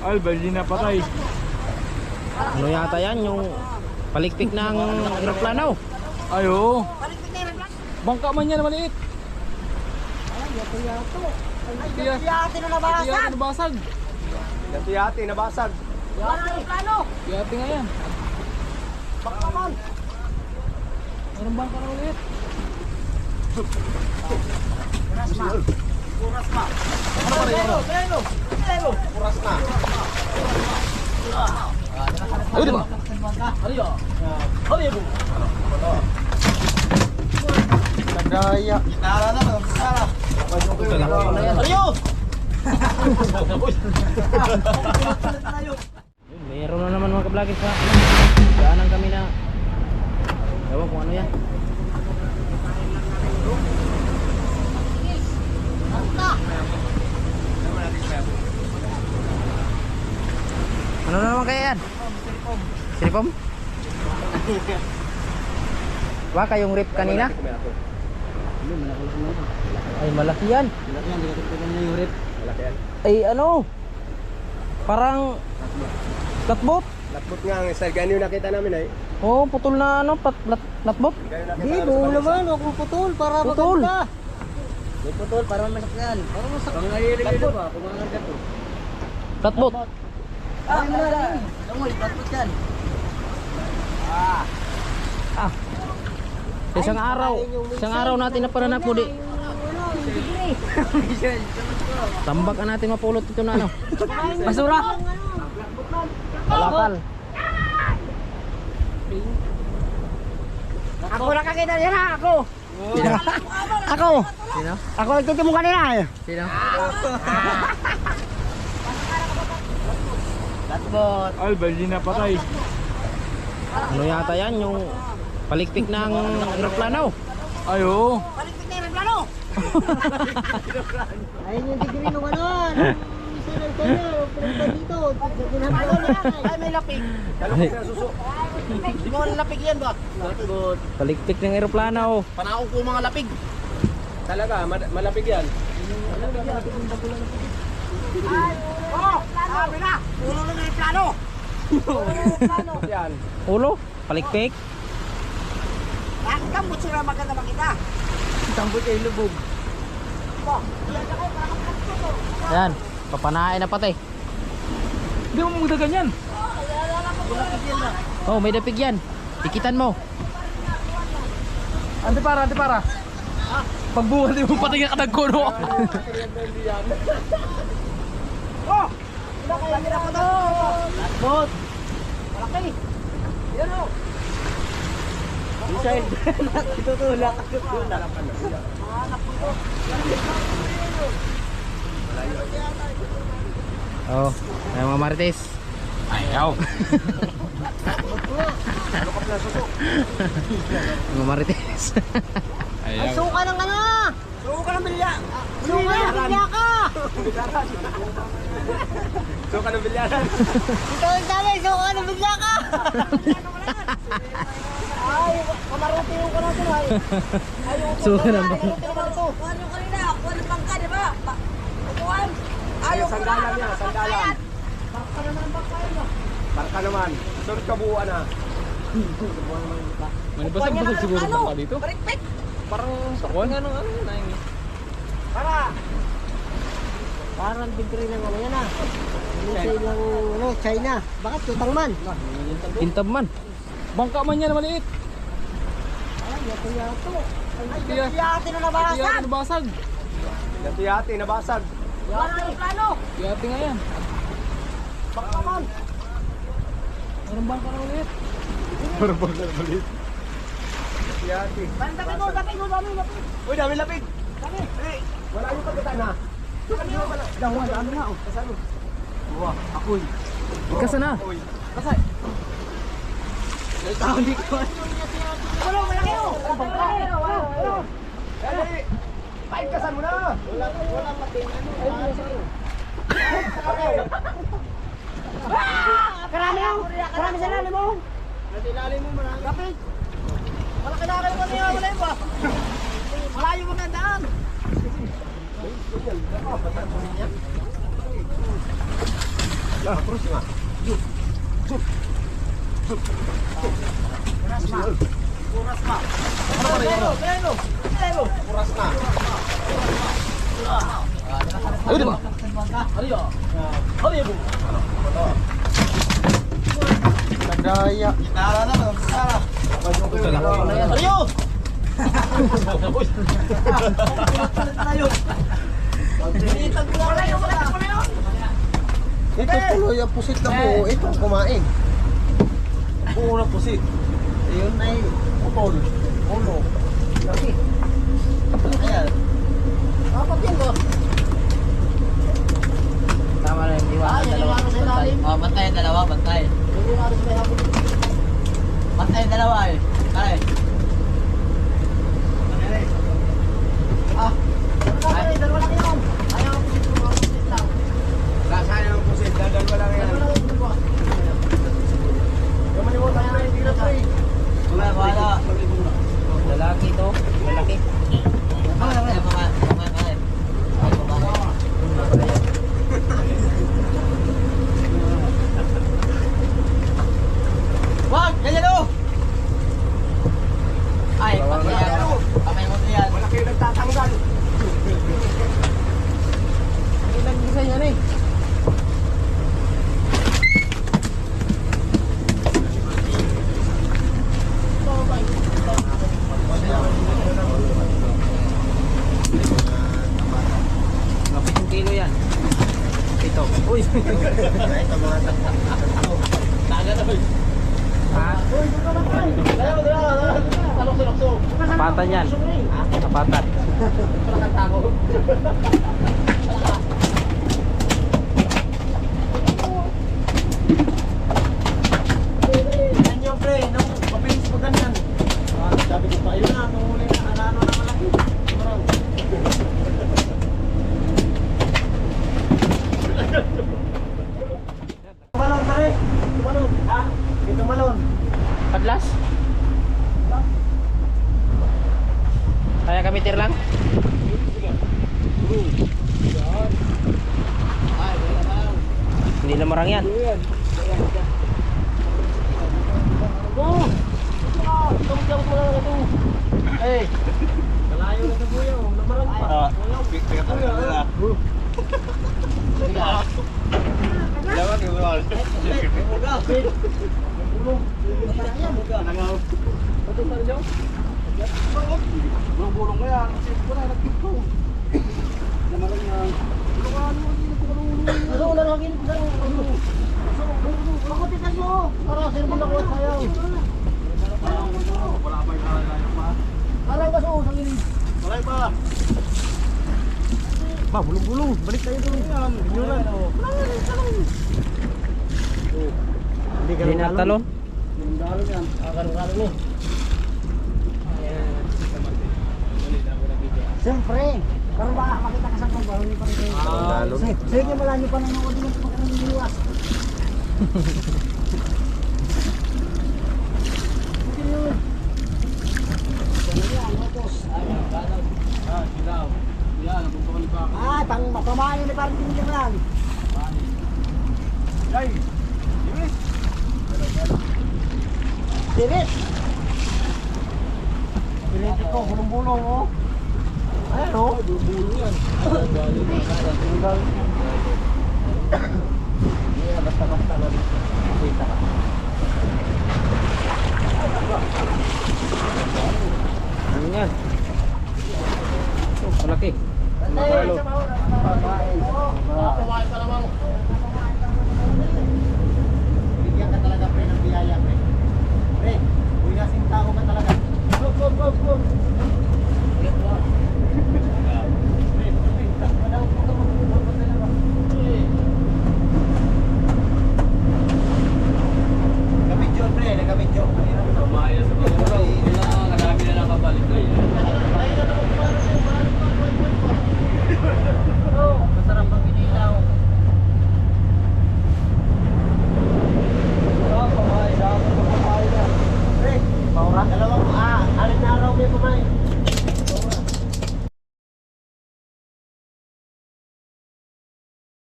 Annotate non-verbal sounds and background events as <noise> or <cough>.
Albert, hindi na patay. Ano yata yan? Yung palikpik ng aeroplano. Ay, oo. Bangka man yan, maliit. Tiya, Yati na nabasag. Yati-yati, nabasag. Wala yung plano. Tiyati nga yan. Baka naman. Anong bangka na maliit? Plano, plano. Plano. Ay, di ba? Nagdaya. Ariyo. Yun, Meron na naman mga kablogger sa daanan kami na Ewan kung ano yan. Naman kaya yan? Silipom? Baka yung rip kanina? Ay malaki yan. Ay ano? Parang latbot. Lapot nga ang style. Ganyan yung nakita namin ay. Oo, putol na ano, pat, lat, latbot. Di, buong naman. Huwag putol para Putol. maganda. May putol para masakyan. Para masakyan. Pangayili ba? Kumanganda to. Latbot. Ah, ano na lang. Amoy, patpot yan. Ah. Isang araw, isang araw natin na pananap mo di. <laughs> Tambak na natin mapulot ito na ano. <laughs> Basura. Kalakal. Ako nakakita niya na, ako. Sino? Ako. Sino? Ako nagtitimong kanina eh. Sino? <laughs> Latbot. Albert, hindi na patay. Ano yata yan? Yung palikpik ng aeroplano. Ay, oo. Palikpik na yung plano. <laughs> Ayun yung degree nung ano. Ng. Ay, may lapig. Kalapit na suso. Di mo lapig yan ba? Palikpik ng aeroplano. Panakong ko mga lapig. Talaga, mal- malapig yan. Sabi na. Ulo na yung plano. plano. Yan. Ulo, palikpik. Ka mo sila maganda makita? Sambot kayo lubog. Yan, papanain na pati. Hindi mo muna ganyan. Oh, may dapig yan. Ikitan mo. Ante para, ante para. Pagbuhat mo patay nga kadag ko, no? <laughs> Oh! Nila pa to. Latbot. Malaki. Yan o. Michelle, tutulak. Tutulak. Oh, ay mga marites. Ayaw. <laughs> mga marites. Ay, Ayaw. suka ng ano? Suka ng bilya. Suka ng bilya ka. So ka ng bilyaran. Ito ang sabi, suka ng bilya ka. Ay, kamaruti yung ka natin ay. Suka ng bilya. Naman ito. Ano kanina? Kuha ng bangka, di ba? Ba- Kukuhan. Ayaw sandalan niya, sandalan. Barka naman. Sunod kabuuan na. Manibasag-basag siguro Ano? bangka dito. Barikpik. Parang sakwan. Ano, ano, ano, Para. Parang degree ng ano yan ah. Minisay ng ano, China. Bakit tutang man? Kintab man. Bangka man yan, maliit. Ay, yato yato. Ay, Tiya. yati na Tiyati, nabasan. nabasag. Yati-yati, nabasag. Wala yung plano. Tiyati nga yan. Baka naman. Anong bangka na maliit? Parang bangka na maliit. Yati. Dami mo, dami mo, dami mo. Uy, dami lapig. Dami. Wala yung pagkatan ha. Dawa, dami na oh. Kasano? Buwa, ako'y. Ikasa na. Kasay. Nagkakali ko. Ano, malaki oh. Malaki oh. Ano? Dali. Pain kasan mo na. Wala, wala ano. Karami oh. Karami sa lalim mo. Nasa ilalim mo marami. Kapit. Na kayo mo niya, wala yung ba? Malayo mo ang daan. Terus nga. Kuras na. Ayo Ito tuloy ang pusit na buo. Ito ang kumain. Buo na pusit. Ayun na eh. Utol. Ulo. Laki. Ayan. Dapat yan ba? Tama na yung iwanan dalawa. Bantay. Oh, bantay dalawa, bantay. Bantay dalawa eh. Kaya. Lasaya ang pusit. Dadalwa lang yan. Kamalimutan na yung tira pre. Wala, wala. Lalaki to. Lalaki. Mga, mga, mga, mga, mga. Ay, babae. Wag! Ganyan o! Ay, pati yan. Kamay mo to yan. Malaki yung nagtatanggal. Nag-isa yan eh. Mga pitong kilo yan. Pito. Uy! Taga na Ha? Kapatan yan. Kapatan. Yan yung pre. Nung mabilis mo ganyan. Ah, Sabi ko pa, ayun na. Nung huli na. Ano na malaki. Marang. Tumalon pare. Tumalon. Ha? Ito malon. Padlas? Kaya kami tir lang? Hindi na marang yan. Eh. Malayo na sa buya. Namarang pa. Ah, tingnan ka nila. Lawan yung wala. Bulong-bulong na yan. Kasi wala nagpito. Namarang yan. Ano na lagi ko sa Ako tikas mo. Mo pa pa. Pa. Ba, bulong-bulong. Balik tayo doon yan. Binyulan. Hindi ka Hindi na talon. Yan. Akarong-karong ni. Siyempre, pero baka makita ka sa pagbaho ni Panginoon. Dalo. Sige, wala niyo pa pagkakaniniwas. Sige yun. Yan, locos. Ah, pang mapamayo ni parang tinigyan lang. Yay! Iwis! Dirit. Piniti ko, bulong-bulong oh. Ayan oh. Bulong yan. Hindi na basta-basta lang. Kita ka.